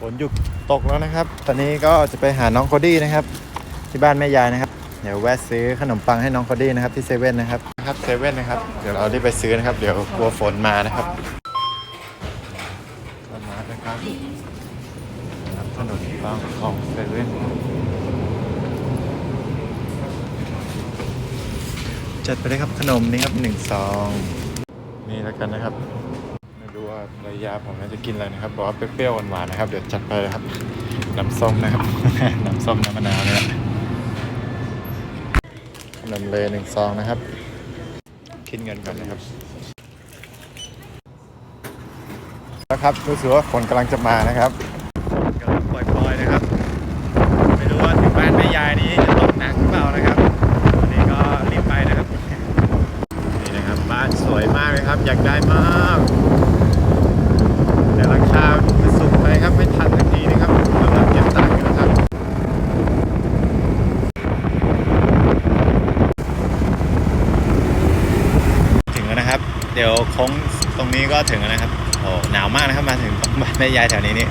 ฝนหยุดตกแล้วนะครับ ตอนนี้ก็จะไปหาน้องโคดี้นะครับ ที่บ้านแม่ยายนะครับ เดี๋ยวแวะซื้อขนมปังให้น้องโคดี้นะครับที่เซเว่นนะครับนะครับเซเว่นนะครับ เดี๋ยวเราได้ไปซื้อนะครับ เดี๋ยวกลัวฝนมานะครับก็มานะครับรับขนมปังของเซเว่นจัดไปเลยครับขนมนี่ครับหนึ่งซองนี่แล้วกันนะครับ ไม่รู้ว่าระยะผมน่าจะกินอะไรนะครับบอกว่าเปรี้ยวๆหวานๆนะครับ เดี๋ยวจัดไปเลยครับน้ำส้มนะครับ น้ำส้มน้ำมะนาวเนี่ยขนมเลยหนึ่งซองนะครับ คิดเงินก่อนนะครับแล้วครับรู้สึกว่าฝนกำลังจะมานะครับฝนกำลังปล่อยๆนะครับ ไม่รู้ว่าถึงบ้านแม่ยายนี้จะตกหนักหรือเปล่านะครับวันนี้ก็รีบไปนะครับนี่นะครับบ้านสวยมากเลยครับ อยากได้มาก แต่ราคาจะสูงไปครับไม่ทันสักทีนะครับกำลังเก็บตังค์อยู่นะครับ ถึงแล้วนะครับ เดี๋ยวโค้งตรงนี้ก็ถึงแล้วนะครับโอ้หนาวมากนะครับมาถึงตรงบ้านแม่ยายแถวนี้นี่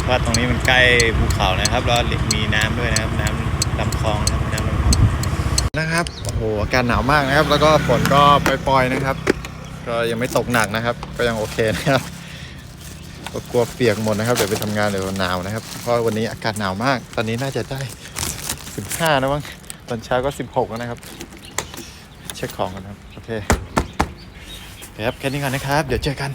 เพราะว่าตรงนี้มันใกล้ภูเขานะครับแล้วมีน้ำด้วยนะครับ น้ำลำคลองนะครับน้ำลำคลองนะครับโอ้โหอากาศหนาวมากนะครับ แล้วก็ฝนก็ปล่อยๆนะครับ ก็ยังไม่ตกหนักนะครับ ก็ยังโอเคนะครับก็กลัวเปียกหมดนะครับเดี๋ยวไปทำงานเดี๋ยวหนาวนะครับเพราะวันนี้อากาศหนาวมาก ตอนนี้น่าจะได้ 15 นะมั้งตอนเช้าก็ 16แล้วนะครับ เช็คของกันครับ โอเค ครับแค่นี้ก่อนนะครับ เดี๋ยวเจอกัน